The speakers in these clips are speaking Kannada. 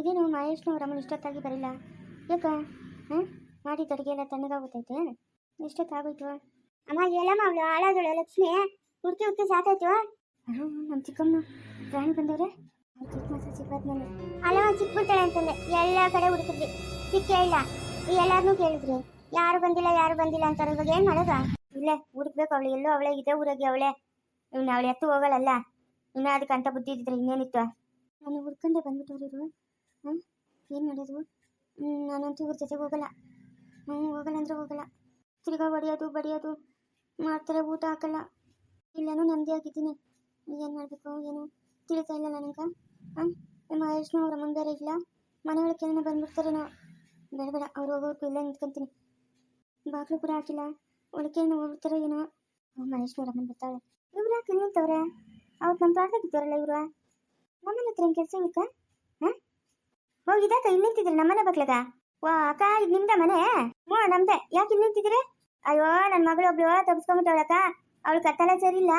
ಇದೇನು ಮಹೇಶ್ನು ರಮಣ ಇಷ್ಟೊತ್ತಾಗಿ ಬರಲಿಲ್ಲ? ಯಾಕ? ಹಾಂ? ಮಾಡಿದ ಅಡುಗೆ ಎಲ್ಲ ತಣ್ಣಗಾಗುತ್ತೈತೆ ಇಷ್ಟೊತ್ತಾಗೋಯ್ತು ಅಮ್ಮ ಎಲ್ಲಮ್ಮ ಅವಳು ಹಾಳಾದಳು ಲಕ್ಷ್ಮಿ. ಹುಡುಕಿ ಹುಡುಕಿ ಸಾಕಾಯ್ತು. ಅಯ್ಯೋ ನಮ್ಮ ಚಿಕ್ಕಮ್ಮ ಪ್ರಾಣಿ ಬಂದವ್ರೆ. ಚಿಕ್ಕ ಮಾತ್ರ ಚಿಕ್ಕದ್ಮೇಲೆ ಅಲ್ಲ ಚಿಕ್ಕ ಬಿಡ್ತಾಳೆ ಅಂತಂದೆ. ಎಲ್ಲ ಕಡೆ ಹುಡುಕಿದ್ವಿ. ಸಿಕ್ಕೇ ಇಲ್ಲ ಎಲ್ಲಾರನ್ನೂ ಕೇಳಿದ್ರಿ ಯಾರು ಬಂದಿಲ್ಲ ಯಾರು ಬಂದಿಲ್ಲ ಅಂತಾರೆ ಇವಾಗ ಏನು ಮಾಡೋದ? ಇಲ್ಲೇ ಹುಡುಕ್ಬೇಕು ಅವಳು. ಎಲ್ಲೋ ಅವಳೆ ಇದೇ ಊರಾಗೆ ಅವಳೆ. ಇವ್ನು ಅವಳು ಎತ್ತು ಹೋಗಳಲ್ಲ ಇನ್ನೂ ಅದಕ್ಕೆ ಅಂತ ಬುದ್ಧಿ ಇದ್ದಿದ್ರೆ ಇನ್ನೇನಿತ್ತು? ನಾನು ಹುಡ್ಕೊಂಡೆ ಬಂದ್ಬಿಟ್ಟವ್ರು ಇವರು ಹಾಂ ಏನು ಮಾಡೋದು ಹ್ಮ್, ನಾನಂತೂ ಇವ್ರ ಜೊತೆಗೆ ಹೋಗಲ್ಲ. ಹ್ಞೂ ಹೋಗಲ್ಲ ಅಂದ್ರೆ ಹೋಗಲ್ಲ. ತಿರ್ಗಾ ಹೊಡಿಯೋದು ಬಡಿಯೋದು. ಮಾಡ್ತಾರೆ ಊಟ ಹಾಕಲ್ಲ. ಇಲ್ಲೇನೋ ನೆಮ್ಮದಿ ಆಗಿದ್ದೀನಿ. ಏನು ಮಾಡಬೇಕು ಏನು? ತಿಳಿತಾ ಇಲ್ಲ ನನಗೆ. ಹಾಂ? ಮಹೇಶ್ನು ಅವ್ರ ಮುಂದೆ ಇಲ್ಲ. ಮನೆ ಒಳಗೆ ಏನೋ. ಬಂದ್ಬಿಡ್ತಾರೇನೋ ಬೇಡ ಬೇಡ. ಅವ್ರು ಹೋಗೋರ್ಗು ಇಲ್ಲ ನಿಂತ್ಕೊಂತೀನಿ. ಬಾಗಿಲು ಕೂಡ ಹಾಕಿಲ್ಲ. ಒಳಗೆ ಹೋಗ್ಬಿಡ್ತಾರೆ ಏನೋ. ಮಹೇಶ್ವರ ಅವ್ರ ಮುಂದೆ ಇವ್ರು ಯಾಕೆ ನಿಂತವ್ರೆ? ಅವ್ರು ನಮ್ಮ ತೋಟದಾಗ ಇದ್ದಾರಲ್ಲ ಇವ್ರು? ಹತ್ರ ಏನು ಕೆಲಸ ಹಾಂ? ಹೋಗಿದಾಕ ಇಲ್ಲಿ ನಿಂತಿದ್ರಿ ನಮ್ಮನೆ ಬಕ್ಲಗ? ವಾ, ಅಕ್ಕ, ಇದು ನಿಮ್ದ ಮನೆ? ಹ್ಞೂ ನಮ್ದೆ. ಯಾಕೆ ಇಲ್ಲಿ ಅಯ್ಯೋ ನನ್ನ ಮಗಳು ಒಬ್ಳು ತಪ್ಸ್ಕೊಂಬಿಟ್ಟವಳಕ್ಕ ಅವಳು ಕತ್ತಲ ಸರಿಯಿಲ್ಲ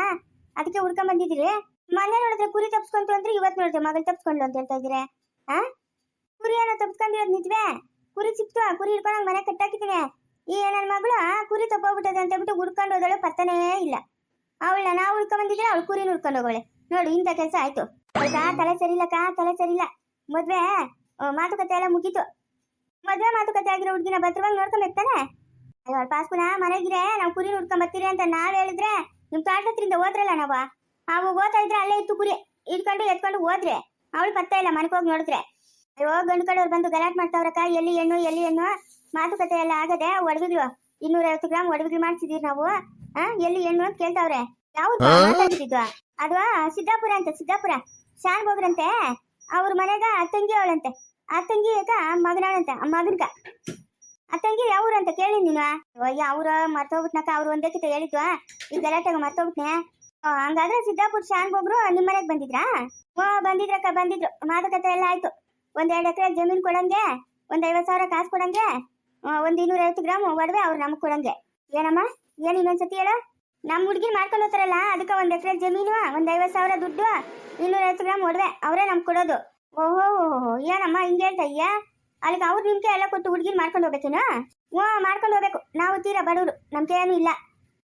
ಅದಕ್ಕೆ ಹುಡ್ಕೊಂಡ್ ಬಂದಿದ್ದೀರಿ. ಮನೆ ನೋಡಿದ್ರೆ ಕುರಿ ತಪ್ಸ್ಕೊಂತು ಅಂದ್ರೆ ಇವತ್ತು ನೋಡಿದ್ರೆ ಮಗಳು ತಪ್ಸ್ಕೊಂಡ್ಲು ಅಂತ ಹೇಳ್ತಾ ಇದ್ದೀರಿ. ಆ? ಕುರಿ ಏನೋ ತಪ್ಸ್ಕೊಂಡಿರೋದು ನಿಜವೇ ಕುರಿ ಸಿಕ್ತು ಕುರಿ ಹಿಡ್ಕೊಂಡು ಮನೆ ಕಟ್ಟಾಕಿದ್ದೀನಿ. ಈ ನನ್ನ ಮಗಳು ಕುರಿ ತಪ್ಪೋಗ್ಬಿಟ್ಟದೆ ಅಂತ ಹೇಳ್ಬಿಟ್ಟು ಹುಡ್ಕೊಂಡು ಹೋದಳು ಪತ್ತನೇ ಇಲ್ಲ. ಅವಳನ್ನ ನಾವು ಹುಡ್ಕೊಂಡ್ ಬಂದಿದ್ರೆ ಅವಳು ಕುರಿ ಹುಡ್ಕೊಂಡು ಹೋಗೋಳೆ ನೋಡು, ಇಂಥ ಕೆಲಸ ಆಯ್ತು. ತಲೆ ಸರಿಯಿಲ್ಲಕ್ಕ ತಲೆ ಸರಿಯಿಲ್ಲ ಮದ್ವೆ ಮಾತುಕತೆ ಎಲ್ಲ ಮುಗೀತು. ಮದುವೆ ಮಾತುಕತೆ ಆಗಿರೋ ಹುಡುಗಿನ ಭದ್ರವಾಗಿ ನೋಡ್ಕೊಂಬೇಕು ತಾನೆ ಅಯ್ಯೋ ಪಾಸ್ ಪುನಃ ಮನೆಗಿರೆ ನಾವು ಕುರಿ ಹುಡ್ಕೊಂಡ್ ಬರ್ತೀರಿ ಅಂತ ನಾವ್ ಹೇಳಿದ್ರೆ ನಿಮ್ ತಾಟ ಹತ್ರಿಂದ ಹೋದ್ರಲ್ಲ ನಾವ? ಅವು ಓದ್ತಾ ಇದ್ರೆ ಅಲ್ಲೇ ಇತ್ತು ಕುರಿ. ಇಟ್ಕೊಂಡು ಎತ್ಕೊಂಡು ಹೋದ್ರೆ. ಅವಳು ಪತ್ತ ಇಲ್ಲ ಮನೆಗೆ ಹೋಗಿ ನೋಡಿದ್ರೆ. ಅಯ್ಯೋ ಗಂಡು ಕಡೆಯವ್ರು ಬಂದು ಗಲಾಟೆ ಮಾಡ್ತಾವ್ರಕ್ಕ ಎಲ್ಲಿ ಹೆಣ್ಣು ಎಲ್ಲಿ ಹೆಣ್ಣು? ಮಾತುಕತೆ ಎಲ್ಲ ಆಗದೆ ಒಡವಿಗ್ಲು. ಇನ್ನೂರೈವತ್ತು ಗ್ರಾಮ್ ಒಡವಿಗ್ಲು ಮಾಡ್ಸಿದೀವಿ ನಾವು. ಎಲ್ಲಿ ಹೆಣ್ಣು ಅಂತ ಕೇಳ್ತಾವ್ರೆ. ಯಾವ್ದು ಮಾತಾಡ್ತಿದ್ವು ಅದು ಸಿದ್ದಾಪುರ ಅಂತ ಸಿದ್ದಾಪುರ. ಶಾನ್ ಹೋಗ್ರಂತೆ ಅವ್ರ ಮನೆಗ ತಂಗಿ ಅವಳಂತೆ ಅತ್ತಂಗಿ ಯಾಕ ಮಗನಕ ಆ ತಂಗಿ ಯಾವ್ರು ಅಂತ ಕೇಳಿ ನೀನು? ಅಯ್ಯ ಅವ್ರ ಮರ್ತೋಗ್ಬಿಟ್ನಕ ಅವ್ರು ಒಂದೇ ಕಿತ ಹೇಳಿದ್ವಾ? ಈ ಗಲಾಟೆಗೆ ಮರ್ತೋಗ್ಬಿಟ್ನೆ? ಹಂಗಾದ್ರೆ ಸಿದ್ದಾಪುರ ಶಾನ್ ನಿಮ್ಮ ನಿಮ್ ಮನೆಗ್ ಬಂದಿದ್ರಾ? ಓ ಬಂದಿದ್ರಕ್ಕ ಬಂದಿದ್ರು. ಮಾತುಕತೆ ಎಲ್ಲ ಆಯ್ತು. ಒಂದ್ ಎರಡ್ ಎಕರೆ ಜಮೀನ್ ಕೊಡಂಗೆ ಒಂದ್ ಐವತ್ ಸಾವಿರ ಕಾಸು ಕೊಡಂಗೆ ಆ, ಒಂದ್ ಇನ್ನೂರ ಐವತ್ತು ಗ್ರಾಮ್ ಒಡವೆ ಅವ್ರು ನಮಗ್ ಕೊಡಂಗೆ. ಏನಮ್ಮ? ಏನ್ ಇನ್ನೊಂದ್ಸತಿ ಹೇಳ? ನಮ್ ಹುಡ್ಗಿ ಮಾಡ್ಕೊಂಡು ಹೋಗ್ತಾರಲ್ಲ ಅದಕ್ಕ ಒಂದ್ ಎಕರೆ ಜಮೀನು ಒಂದ್ ಐವತ್ ಸಾವಿರ ದುಡ್ಡು ಇನ್ನೂರ ಐವತ್ತು ಗ್ರಾಮ್ ಒಡವೆ ಅವರೇ ನಮ್ಗೆ ಕೊಡೋದು. ಓಹೋ, ಏನಮ್ಮ ಹಿಂಗೆ ಹೇಳ್ತಾ ಇದ್ಯಾ ಅಲ್ಲಿಗೆ ಅವ್ರು ನಿಮ್ಗೆ ಎಲ್ಲ ಕೊಟ್ಟು ಹುಡುಗಿನ ಮಾಡ್ಕೊಂಡು ಹೋಗ್ಬೇಕೇನೋ ಓ ಮಾಡ್ಕೊಂಡು ಹೋಗ್ಬೇಕು. ನಾವು ತೀರಾ ಬಡವರು, ನಮ್ಗೆ ಏನು ಇಲ್ಲ.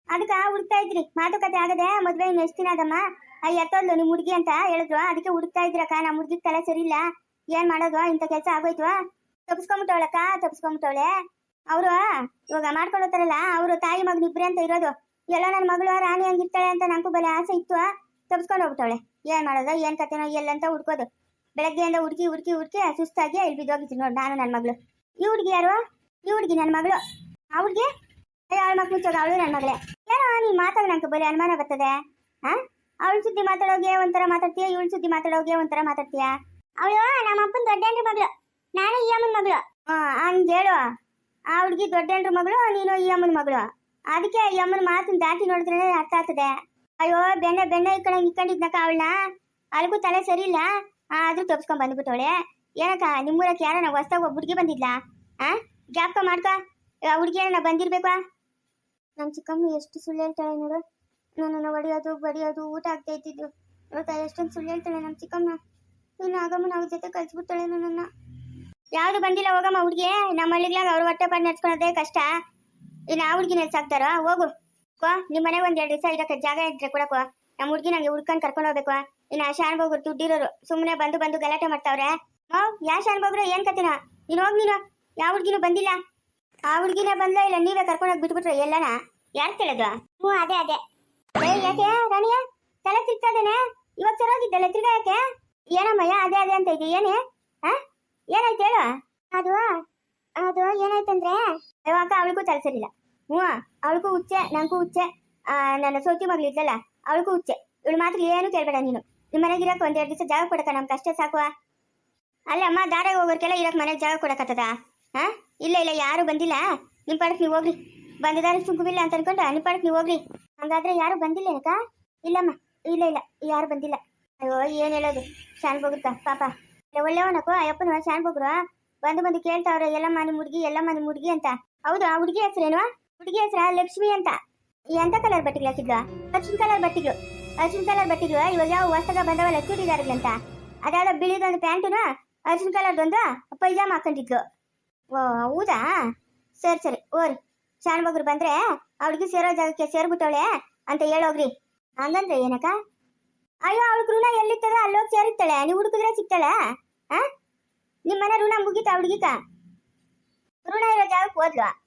ಅದಕ್ಕೆ ಹುಡುಕ್ತಾ ಇದ್ರಿ. ಮಾತುಕತೆ ಆಗದೆ ಮದ್ವೆ ಇನ್ನು ಎಷ್ಟು ದಿನ ಅದಮ್ಮ? ಅಯ್ಯ ಎತ್ತೋದ್ಲು ನಿಮ್ಮ ಹುಡುಗಿ ಅಂತ ಹೇಳಿದ್ರು. ಅದಕ್ಕೆ ಹುಡುಕ್ತಾ ಇದ್ರಕ್ಕ ನಮ್ಮ ಹುಡುಗಿ ತಲೆ ಸರಿ ಇಲ್ಲ ಏನ್ ಮಾಡೋದು? ಇಂಥ ಕೆಲಸ ಆಗೋಯ್ತು? ತಪ್ಸ್ಕೊಂಬಿಟ್ಟವಳಕ್ಕ? ತಪ್ಸ್ಕೊಂಬಿಟ್ಟವಳೆ? ಅವರು, ಇವಾಗ ಮಾಡ್ಕೊಂಡು ಹೋಗ್ತಾರಲ್ಲ ಅವರು ತಾಯಿ ಮಗನ ಇಬ್ಬರೇ ಅಂತ ಇರೋದು. ಎಲ್ಲ ನನ್ನ ಮಗಳು ರಾಣಿ ಹಂಗಿರ್ತಾಳೆ ಅಂತ ನನಗೂ ಬಲೆ ಆಸೆ ಇತ್ತು. ತಪ್ಸ್ಕೊಂಡು ಹೋಗ್ಬಿಟ್ಟವಳೆ. ಏನ್ ಮಾಡೋದು? ಏನ್ ಕತೆನೋ? ಎಲ್ಲಂತ ಹುಡ್ಕೋದು. ಬೆಳಗ್ಗೆಯಿಂದ ಹುಡುಕಿ ಹುಡುಕಿ ಹುಡುಕಿ ಸುಸ್ತಾಗಿ ಇಲ್ಲಿ ಬಿದ್ದೋಗಿದ್ದೀನಿ ನೋಡಿ, ನಾನು ನನ್ನ ಮಗಳು. ಈ ಹುಡುಗಿ ಯಾರು? ಈ ಹುಡುಗಿ ನನ್ನ ಮಗಳು. ಆ ಹುಡುಗಿ? ಅವಳ ಮಕ್ಳು ಮುಚ್ಚೋಗ ಅವಳು ನನ್ನ ಮಗಳೇ. ಏನೋ ನೀನು ಮಾತಾಡ ನಂಗೆ ಬರೀ ಅನುಮಾನ ಬರ್ತದೆ ಹಾ ಅವಳ ಸುದ್ದಿ ಮಾತಾಡೋಗೆ ಒಂಥರ ಮಾತಾಡ್ತೀಯಾ? ಇವಳ ಸುದ್ದಿ ಮಾತಾಡೋಗೆ ಒಂಥರ ಮಾತಾಡ್ತೀಯಾ? ಅವಳು ನಮ್ಮ ಅಪ್ಪನ ದೊಡ್ಡ ಮಗಳು. ನಾನು ಈ ಅಮ್ಮನ ಮಗಳು. ಹಾ ಹಂಗೆ ಹೇಳು. ಆ ಹುಡುಗಿ ದೊಡ್ಡ ಮಗಳು, ನೀನು ಈ ಅಮ್ಮನ ಮಗಳು. ಅದಕ್ಕೆ ಈ ಅಮ್ಮನ ಮಾತನ್ನ ದಾಟಿ ನೋಡಿದ್ರೆ ಅರ್ಥ ಆಗ್ತದೆ. ಅಯ್ಯೋ, ಬೆಣ್ಣೆ ಬೆಣ್ಣೆ ಇಕ್ಕಂಡ್ ಇಕ್ಕೊಂಡಿದ್ನಕ ಅವಳನ್ನ. ಅಲ್ಗೂ ತಲೆ ಸರಿ ಇಲ್ಲ. ಆದ್ರೂ ತಪ್ಸ್ಕೊಂಡ್ ಬಂದ್ಬಿಟ್ಟವಳೆ ಏನಕ್ಕ ನಿಮ್ಮೂರಕ್ಕೆ ಯಾರನ್ನ ಹೊಸ್ದಾಗ ಒಬ್ಬ ಹುಡುಗಿ ಬಂದಿದ್ಲಾ? ಆ? ಜ್ಞಾಪಕ ಮಾಡ್ಕ. ಆ ಹುಡುಗಿ ಏನ ಬಂದಿರ್ಬೇಕಾ? ನಮ್ಮ ಚಿಕ್ಕಮ್ಮ ಎಷ್ಟು ಸುಳ್ಳು ಹೇಳ್ತಾಳೆ ನೋಡು. ನನ್ನನ್ನು ಹೊಡಿಯೋದು, ಬಡಿಯೋದು, ಊಟ ಆಗ್ತಾ ಇದ್ದಿದ್ದು. ಇವತ್ತ ಎಷ್ಟೊಂದು ಸುಳ್ಳು ಹೇಳ್ತಾಳೆ ನಮ್ಮ ಚಿಕ್ಕಮ್ಮ. ಇನ್ನು ಆಗಮ್ಮ ಅವ್ರ ಜೊತೆ ಕಳ್ಸಿಬಿಡ್ತಾಳೆ ನನ್ನನ್ನು. ಯಾವುದು ಬಂದಿಲ್ಲ ಹೋಗಮ್ಮ ಹುಡುಗಿ. ನಮ್ಮ ಹಳ್ಳಿಗ್ಲಾಗ ಅವ್ರ ಹೊಟ್ಟೆ ಪಾಡ್ ನಡ್ಸ್ಕೊಳೋದೇ ಕಷ್ಟ. ಇನ್ನು ಆ ಹುಡುಗಿ ಸಾಕ್ತಾರ ಹೋಗು. ಕೋ ನಿಮ್ಮ ಮನೆಗೆ ಒಂದು ಎರಡು ದಿವಸ ಇರೋಕೆ ಜಾಗ ಇದ್ರೆ ಕೊಡಕೋ ನಮ್ಮ ಹುಡುಗಿ ನಂಗೆ ಹುಡ್ಕೊಂಡು ಕರ್ಕೊಂಡು ಹೋಗ್ಬೇಕು. ಇನ್ನು ಶಾನ್ ದುಡ್ಡಿರೋರು ಸುಮ್ಮನೆ ಬಂದು ಬಂದು ಗಲಾಟೆ ಮಾಡ್ತಾವ್ರೆ? ಮಾವ್ ಯಾ ಶಾನ್ ಏನ್ ಕತ್ತಿನ ನೀನ್ ಹೋಗ್ ನೀನು. ಯಾವ ಹುಡ್ಗಿನೂ ಬಂದಿಲ್ಲ? ಆ ಹುಡ್ಗಿನ ಬಂದ್ಲ ಇಲ್ಲ ನೀವೇ ಕರ್ಕೊಂಡೋಗಿ ಬಿಟ್ಬಿಟ್ರೆ ಎಲ್ಲನ? ಯಾರ್ ಕೇಳೋದು? ಹ್ಞೂ ಅದೇ ಅದೇ. ಏ ಯಾಕೆ? ರಾಣಿಯ ತಲೆ ತಿರ್ತಾದೇನೆ ಇವಾಗ ಸರೋಗಿದ್ದಲ್ಲ ತಿರ್ಗಾ ಯಾಕೆ? ಏನಮ್ಮಯ್ಯ ಅದೇ ಅದೇ ಅಂತ ಇದೆ ಏನೇ? ಹಾ? ಏನಾಯ್ತು ಹೇಳು? ಅದು ಅದು ಏನಾಯ್ತಂದ್ರೆ? ಇವಾಗ ಅವಳಿಗೂ ತಲೆ ಸರಿಲ್ಲ ಹ್ಞೂ ಅವಳಿಗೂ ಹುಚ್ಚೆ ನನಗೂ ಹುಚ್ಚೆ. ಆ, ನನ್ನ ಸೋತಿ ಮಗಳು ಇದ್ದಲ್ಲ ಅವಳಿಗೂ ಹುಚ್ಚೆ. ಇವಳು ಮಾತ್ರ ಏನು ಕೇಳ್ಬೇಡ ನೀನು. ನಿಮ್ಮ ಇರಕ್ಕೆ ಒಂದೆರಡು ದಿವಸ ಜಾಗ ಕೊಡಕ ನಮ್ಗೆ ಅಷ್ಟೇ ಸಾಕುವ. ಅಲ್ಲ ಅಮ್ಮ ದಾರಾಗ ಹೋಗೋರ್ಗೆಲ್ಲ ಇರಕ್ಕೆ ಮನೆಗೆ ಜಾಗ ಕೊಡಕತ್ತದ? ಹಾ? ಇಲ್ಲ ಇಲ್ಲ, ಯಾರು ಬಂದಿಲ್ಲ. ನಿಮ್ಮ ಪಾಡಕ್ಕೆ ನೀವು ಹೋಗ್ರಿ. ಬಂದಿದ್ದಾರೆ ಸುಂಕುಬಿಲ್ಲ ಅಂತ ಅನ್ಕೊಂಡು ನಿಮ್ಮ ಪಾಡಕ್ಕೆ ನೀವು ಹೋಗ್ರಿ. ಹಂಗಾದ್ರೆ ಯಾರು ಬಂದಿಲ್ಲ ಏನಕ್ಕ? ಇಲ್ಲಮ್ಮ, ಇಲ್ಲ ಇಲ್ಲ, ಯಾರು ಬಂದಿಲ್ಲ. ಅಯ್ಯೋ, ಏನು ಹೇಳೋದು? ಶಾನ್ ಬೋಗುತ್ತ ಪಾಪ. ಒಳ್ಳೆಯವನಕ್ಕೋ, ಅಯ್ಯಪ್ಪನ ಶಾನ್ ಬೋಗ್ರು ಬಂದು ಬಂದು ಕೇಳ್ತಾವ್ರೆ, ಎಲ್ಲಮ್ಮ ನಿಮ್ಮ ಹುಡುಗಿ, ಎಲ್ಲಮ್ಮ ನಿಮ್ಮ ಹುಡುಗಿ ಅಂತ. ಹೌದು, ಆ ಹುಡುಗಿ ಹೆಸರೇನು? ಹುಡುಗಿ ಹೆಸರ? ಲಕ್ಷ್ಮಿ ಅಂತ. ಎಂತ ಕಲರ್ ಬಟ್ಟೆಗಳು ಹಾಕಿದ್ಲು ಪಶ್ಚಿಮ ಕಲರ್ ಬಟ್ಟೆಗಳು. ಅರ್ಶಿನ ಕಲರ್ ಬಟ್ಟೆಗಳು ಇವಾಗ ಯಾವ ಹೊಸಗ ಬಂದವಲ್ಲ ಚೂಡಿದಾರ್ಗಳಂತ ಅದ್ಯಾವುದೋ ಬಿಳಿದೊಂದು ಪ್ಯಾಂಟುನ ಅರ್ಶಿನ ಕಲರ್ದೊಂದು ಪೈಜಾಮ ಹಾಕೊಂಡಿದ್ಲು. ಓ, ಹೌದಾ? ಸರಿ ಸರಿ, ಓರಿ. ಶಾಣ್ಬಗ್ರು ಬಂದ್ರೆ ಅವಳಿಗೆ ಸೇರೋ ಜಾಗಕ್ಕೆ ಸೇರ್ಬಿಟ್ಟವಳೆ ಅಂತ ಹೇಳೋಗ್ರಿ. ಹಂಗಂದ್ರೆ ಏನಕ್ಕ? ಅಯ್ಯೋ, ಅವಳಿಗೆ ಋಣ ಎಲ್ಲಿರ್ತದ ಅಲ್ಲೋಗಿ ಸೇರಿರ್ತಾಳೆ ನೀವು ಹುಡುಕಿದ್ರೆ ಸಿಗ್ತಾಳೆ, ಆ? ನಿಮ್ಮ ಮನೆ ಋಣ ಮುಗೀತ ಹುಡುಗಿಕ ಋಣ ಇರೋ ಜಾಗಕ್ಕೆ ಹೋದ್ಲು.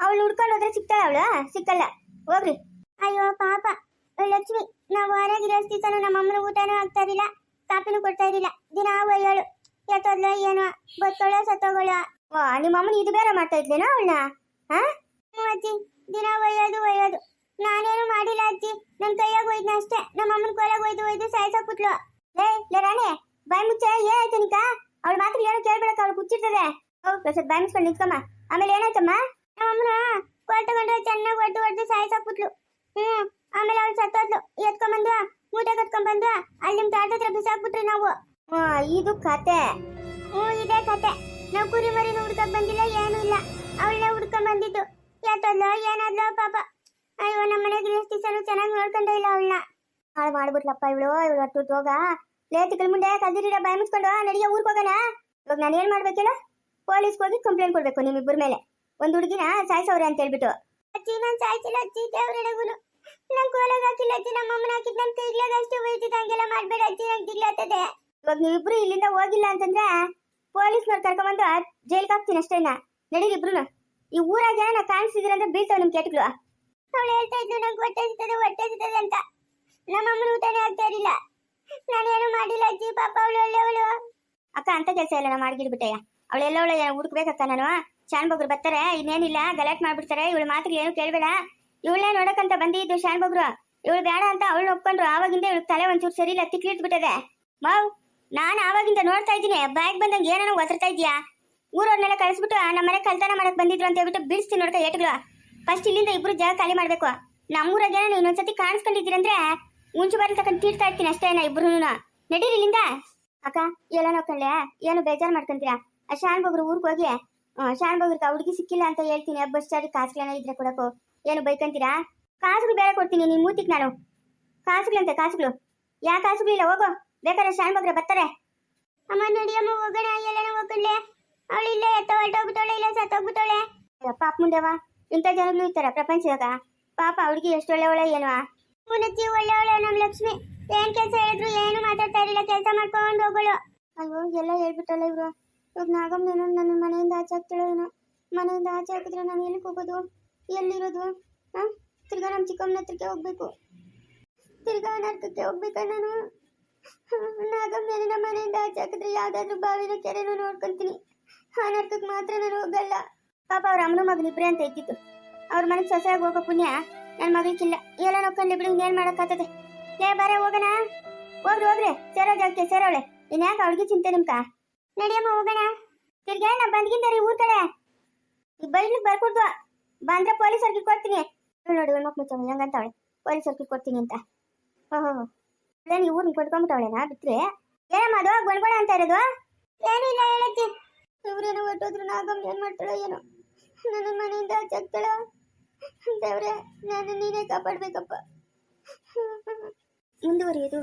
ಅವಳು ಹುಡ್ಕೊಂಡು ಹೋದ್ರೆ ಸಿಗ್ತಾಳ ಅವಳು? ಸಿಕ್ಕಲ್ಲ. ಹೋಗ್ರಿ. ಅಯ್ಯೋ, ಪಾಪ. ಲಕ್ಷ್ಮಿ ನಾವು ಹೊರಗಿರೋ ನಮ್ಮಮ್ಮನ ಊಟನೂ ಆಗ್ತಾ ಇರಲಿಲ್ಲ ಕೊಡ್ತಾ ಇರಲಿಲ್ಲ. ದಿನ ಒಯ್ಯೋಳು ಎತ್ತೋದ್ಲ ಏನೋ, ಬತ್ತೋಳ, ಸತ್ತೋಗಳ. ವಾ, ನಿಮ್ಮ ಅಮ್ಮನ ಇದು ಬೇರೆ ಮಾಡ್ತಾ ಇದ್ಲೇನೋ ಅವಳನ್ನ? ಹಾ? ಹ್ಞೂ ಅಜ್ಜಿ, ದಿನ ಒಯ್ಯೋದು ಒಯ್ಯೋದು. ನಾನೇನು ಮಾಡಿಲ್ಲ ಅಜ್ಜಿ ನನ್ನ ಕೈಯಾಗ ಒಯ್ದ್ನ ಅಷ್ಟೇ. ನಮ್ಮ ಅಮ್ಮನ ಕೊಲೆಗೆ ಒಯ್ದು ಒಯ್ದು ಸಾಯ್ಸಾಕ್ಬಿಟ್ಲು ಲೇ ಲೇ ರಾಣಿ, ಬಾಯ್ ಮುಚ್ಚ, ಏನಾಯ್ತು ನಿಕ ಮಾತ್ರ ಏನೋ ಕೇಳ್ಬೇಡಕ್ಕ, ಅವಳು ಕುಚ್ಚಿರ್ತದೆ ಓ ಪ್ರಸಾದ್, ಬಾಯ್ ಮುಚ್ಕೊಂಡು ನಿಂತ್ಕಮ್ಮ. ಆಮೇಲೆ ಏನಾಯ್ತಮ್ಮ? ನಮ್ಮಮ್ಮನ ಚೆನ್ನಾಗಿ ಒಡ್ದು ಹೊಡೆದು ಸಾಯ್ಸಾಕ್ಬಿಟ್ಲು ಹ್ಮ್ ಆಮೇಲೆ ಅವಳು ಸತ್ತೋದ್ಲು. ಎತ್ಕೊಂಬಂದು ಮೂಟೆ ಕಟ್ಕೊಂಡ್ಬಂದು ಅಲ್ಲಿ ನಿಮ್ ತಾಟ ಹತ್ರ ಬಿಸಾಕ್ಬಿಟ್ರಿ ನಾವು. ಹಾ ಇದು ಕತೆ. ಹ್ಞೂ ಇದೇ ಕತೆ. ನಾವು ಕುರಿ ಮರಿನ ಹುಡ್ಕಕ್ ಬಂದಿಲ್ಲ ಏನೂ ಇಲ್ಲ. ಅವಳನ್ನ ಹುಡ್ಕೊಂಡ್ ಬಂದಿದ್ದು. ಎತ್ತೋದ್ಲು ಏನಾದ್ಲು ಪಾಪ. ಅಯ್ಯೋ ನಮ್ಮ ಮನೆ ಗೃಹಸ್ಥಿ ಸರು ಚೆನ್ನಾಗಿ ನೋಡ್ಕೊಂಡೇ ಇಲ್ಲ ಅವಳನ್ನ. ಹಾಳು ಮಾಡ್ಬಿಟ್ಲಪ್ಪ ಇವಳು ಇವಳು ಅಟ್ಟು ಹೋಗ ಲೇತಿಕಲ್ ಮುಂದೆ ಕದಿರಿಡ ಬಾಯಿ ಮುಚ್ಕೊಂಡು ನಡಿಗೆ ಊರ್ಗ್ ಹೋಗೋಣ. ಇವಾಗ ನಾನು ಏನ್ ಮಾಡ್ಬೇಕೇಳ ಪೊಲೀಸ್ಗೆ ಹೋಗಿ ಕಂಪ್ಲೇಂಟ್ ಕೊಡ್ಬೇಕು ನಿಮ್ಮಿಬ್ಬರ ಮೇಲೆ. ಒಂದ್ ಹುಡುಗಿನ ಸಾಯ್ಸವ್ರೆ ಅಂತ ಹೇಳ್ಬಿಟ್ಟು ಅಜ್ಜಿ ನಾನ್ ಸಾಯ್ಸಿಲ್ಲ ಅಜ್ಜಿ ದೇವ್ರೆಡಗುನು ನಂಗೆ ಕೋಲಾಗ ಹಾಕಿಲ್ಲ ಅಜ್ಜಿ ನಮ್ಮ ಅಮ್ಮನ ಹಾಕಿದ್ ನನ್ ಕೈಗ್ಲಾಗ ಅಷ್ಟೇ ಹೋಯ್ತಿದ್ದ ಹಂಗೆಲ್ಲ ಮಾಡ್ಬೇಡ ಅಜ್ಜಿ ನಂಗೆ ದಿಗ್ಲಾತದೆ ಇವಾಗ ನೀವಿಬ್ರು ಇಲ್ಲಿಂದ ಹೋಗಿಲ್ಲ ಅಂತಂದ್ರೆ ಪೊಲೀಸ್ನವ್ರು ಕರ್ಕೊಂಬಂದು ಜೈಲ್ಗೆ ಹಾಕ್ತೀನಿ ಅಷ್ಟೇ ನಡೀರಿ ಇಬ್ರು ಈ ಊರಾಗ ನಾ ಕಾಣಿಸಿದ್ರೆ ಅಂದ್ರೆ ಬೀಳ್ತಾವ ನಿಮ್ ಕೆಟ್ಗಳು. ಅವಳು ಹೇಳ್ತಾ ಇದ್ಲು ನಂಗೆ ಹೊಟ್ಟೆ ಸಿಗ್ತದೆ ಹೊಟ್ಟೆ ಸಿಗ್ತದೆ ಅಂತ. ನಮ್ಮ ಅಮ್ಮನ ಊಟನೇ ಆಗ್ತಾ ಇರಲಿಲ್ಲ. ನಾನೇನು ಮಾಡಿಲ್ಲ ಅಜ್ಜಿ ಪಾಪ ಅವಳು ಒಳ್ಳೆಯವಳು. ಅಕ್ಕ ಅಂತ ಕೆಲಸ ಇಲ್ಲ ನಾ ಅವಳೆಲ್ಲ ಅವಳು ಹುಡುಕ್ಬೇಕಕ್ಕ ನಾನು. ಚಾನ್ ಬಗ್ರು ಬರ್ತಾರೆ ಇನ್ನೇನಿಲ್ಲ ಗಲಾಟೆ ಮಾಡ್ಬಿಡ್ತಾರೆ ಇವಳು ಮಾತ್ರ ಏನು ಕೇಳಬೇಡ. ಇವಳನ್ನೇ ನೋಡಕಂತ ಬಂದಿದ್ದು ಶಾನ್ ಬಗ್ರು. ಇವಳು ಬೇಡ ಅಂತ ಅವಳು ಒಪ್ಕೊಂಡ್ರು. ಆವಾಗಿಂದ ಇವಳು ತಲೆ ಒಂಚೂರು ಸರಿ ಇಲ್ಲ ತಿಕ್ಲಿಟ್ಬಿಟ್ಟದೆ. ಮಾವ್, ನಾನು ಆವಾಗಿಂದ ನೋಡ್ತಾ ಇದ್ದೀನಿ. ಬ್ಯಾಗ್ ಬಂದಂಗೆ ಏನೋ ಒದರ್ತಾ ಇದೀಯಾ ಊರವ್ರನ್ನೆಲ್ಲ ಕಳಿಸ್ಬಿಟ್ಟು ನಮ್ಮ ಮನೆ ಕಲ್ತನ ಮಾಡಕ್ ಬಂದಿದ್ರು ಅಂತ ಹೇಳ್ಬಿಟ್ಟು ಬಿಡಿಸ್ತೀನಿ ನೋಡ್ಕ ಏಟ್ಗಳು. ಫಸ್ಟ್ ಇಲ್ಲಿಂದ ಇಬ್ರು ಜಾಗ ಖಾಲಿ ಮಾಡ್ಬೇಕು. ನಮ್ಮೂರಾಗ ನೀವು ಇನ್ನೊಂದ್ಸತಿ ಕಾಣಿಸ್ಕೊಂಡಿದ್ದೀರಂದ್ರೆ ಮುಂಚೆ ಬಾರಿ ತಗೊಂಡು ತೀರ್ತಾ ಇರ್ತೀನಿ ಅಷ್ಟೇ ನಾ ಇಬ್ರು ನಡೀರಿ ಇಲ್ಲಿಂದ. ಅಕ್ಕ ಎಲ್ಲ ನೋಡ್ಕೊಂಡ್ಲೆ ಏನು ಬೇಜಾರು ಮಾಡ್ಕೊಂತೀರಾ? ಆ ಶಾನ್ ಬಗ್ರು ಊರಿಗೆ ಹೋಗಿ ಶಾನ್ ಹುಡುಗಿ ಸಿಕ್ಕಿಲ್ಲ ಅಂತ ಹೇಳ್ತೀನಿ. ಬಸ್ ಚಾರ್ಜ್ ಕಾಸ್ಲೇನ ಇದ್ರೆ ಕೊಡಕು ಏನು ಬೈಕಂತೀರಾ? ಕಾಸುಗಳು ಬೇರೆ ಕೊಡ್ತೀನಿ ನಿನ್ ಮೂತಿಗೆ ನಾನು. ಕಾಸುಗಳಂತೆ ಕಾಸುಗಳು. ಯಾ ಕಾಸುಗಳಿಲ್ಲ ಹೋಗೋ. ಬೇಕಾದ್ರೆ ಶಾನ್ ಬಗ್ರೆ ಬರ್ತಾರೆ. ಅಮ್ಮ ನಡಿಯಮ್ಮ ಹೋಗೋಣ. ಎಲ್ಲನ ಹೋಗಲೇ ಅವಳು ಇಲ್ಲೇ ಎತ್ತ ಹೊರಟೋಗ್ಬಿಟ್ಟವಳೆ ಇಲ್ಲ ಸತ್ತೋಗ್ಬಿಟ್ಟವಳೆ ಪಾಪ ಮುಂದೆವ ಇಂಥ ಜನಗಳು ಇರ್ತಾರ ಪ್ರಪಂಚದಾಗ ಪಾಪ ಅವ್ಳಿಗೆ ಎಷ್ಟು ಒಳ್ಳೆವಳೆ ಏನೋ. ಒಳ್ಳೆ ಒಳ್ಳೆವಳೆ ನಮ್ಮ ಲಕ್ಷ್ಮಿ. ಏನ್ ಕೆಲಸ ಹೇಳಿದ್ರು ಏನು ಮಾತಾಡ್ತಾ ಇರಲಿಲ್ಲ. ಕೆಲಸ ಮಾಡ್ಕೊಂಡು ಹೋಗೋಳು. ಅಯ್ಯೋ ಎಲ್ಲ ಹೇಳ್ಬಿಟ್ಟಲ್ಲ ಇವ್ರು. ಇವಾಗ ನಾಗಮ್ಮನೇನೋ ನನ್ನ ಮನೆಯಿಂದ ಆಚೆ ಹಾಕ್ತಾಳೆ ಏನೋ. ಮನೆಯಿಂದ ಆಚೆ ಹಾಕಿದ್ರೆ ನಾನು ಎಲ್ಲಿಗೆ ಹೋಗೋದು? ಎಲ್ಲಿರೋದು? ತಿರ್ಗಾ ನಮ್ಮ ಚಿಕ್ಕಮ್ಮನ ಹತ್ರಕ್ಕೆ ಹೋಗ್ಬೇಕು. ತಿರ್ಗಾ ನರ್ಕಕ್ಕೆ ಹೋಗ್ಬೇಕು ನಾನು? ನಾಗಮ್ಮನೇನ ನಮ್ಮ ಮನೆಯಿಂದ ಆಚೆ ಹಾಕಿದ್ರೆ ಯಾವ್ದಾದ್ರು ಬಾವಿನ ಕೆರೆನೂ ನೋಡ್ಕೊಂತೀನಿ. ಆ ನರ್ಕಕ್ಕೆ ಮಾತ್ರ ನಾನು ಹೋಗಲ್ಲ. ಪಾಪ ಅವ್ರ ಅಮ್ಮನ ಮಗನ ಇಬ್ಬರೇ ಅಂತ ಇದ್ದಿತ್ತು ಅವ್ರ ಮನೆಗೆ ಸೊಸೆಯಾಗಿ ಹೋಗೋ ಪುಣ್ಯ ನನ್ನ ಮಗಳಿಗಿಲ್ಲ ಎಲ್ಲ ನೋಡ್ಕೊಂಡು ಬಿಡು ಏನು ಮಾಡಕ್ಕಾಗ್ತದೆ ಲೇ, ಬಾರೆ, ಹೋಗೋಣ? ಹೋಗ್ರಿ ಹೋಗ್ರಿ. ಸೇರೋ ಜಾಗಕ್ಕೆ, ಸೇರೋಳೆ. ಇನ್ಯಾಕೆ ಅವಳಿಗೆ ಚಿಂತೆ ನಿಮ್ಕ? ನಡಿಯಮ್ಮ, ಹೋಗೋಣ. ತಿರ್ಗಾ ನಾ ಬಂದ್ಗಿಂದ ರೀ ಊರ್ ಕಡೆ? ಬರ್ಕೊಡ್ದು. ಬಂದ್ರೆ ಪೊಲೀಸರಿಗೆ ಕೊಡ್ತೀನಿ. ನೋಡಿ ಒಂದು ಮಕ್ಕಳು ಮುಚ್ಚಮ್ಮ ಪೊಲೀಸ್ ಪೊಲೀಸರಿಗೆ ಕೊಡ್ತೀನಿ ಅಂತ. ಓಹೋ ಅದೇ ನೀವು ಊರ್ನ ಕೊಟ್ಕೊಂಬಿಟ್ಟವಳೆನಾ ಬಿಟ್ರೆ? ಏನಮ್ಮ ಅದು? ಗೊಂಡ್ಬೇಡ ಅಂತ ಇರೋದು? ಏನಿಲ್ಲ ಹೇಳಜ್ಜಿ ಇವ್ರೇನೋ ಹೊಟ್ಟೋದ್ರು ನಾಗಮ್ಮ ಏನ್ ಮಾಡ್ತಾಳೋ ಏನೋ. ನನ್ನ ಮನೆಯಿಂದ ಚಕ್ತಾಳೋ ದೇವ್ರೆ ನಾನು ನೀನೇ ಕಾಪಾಡ್ಬೇಕಪ್ಪ. ಮುಂದುವರಿಯೋದು.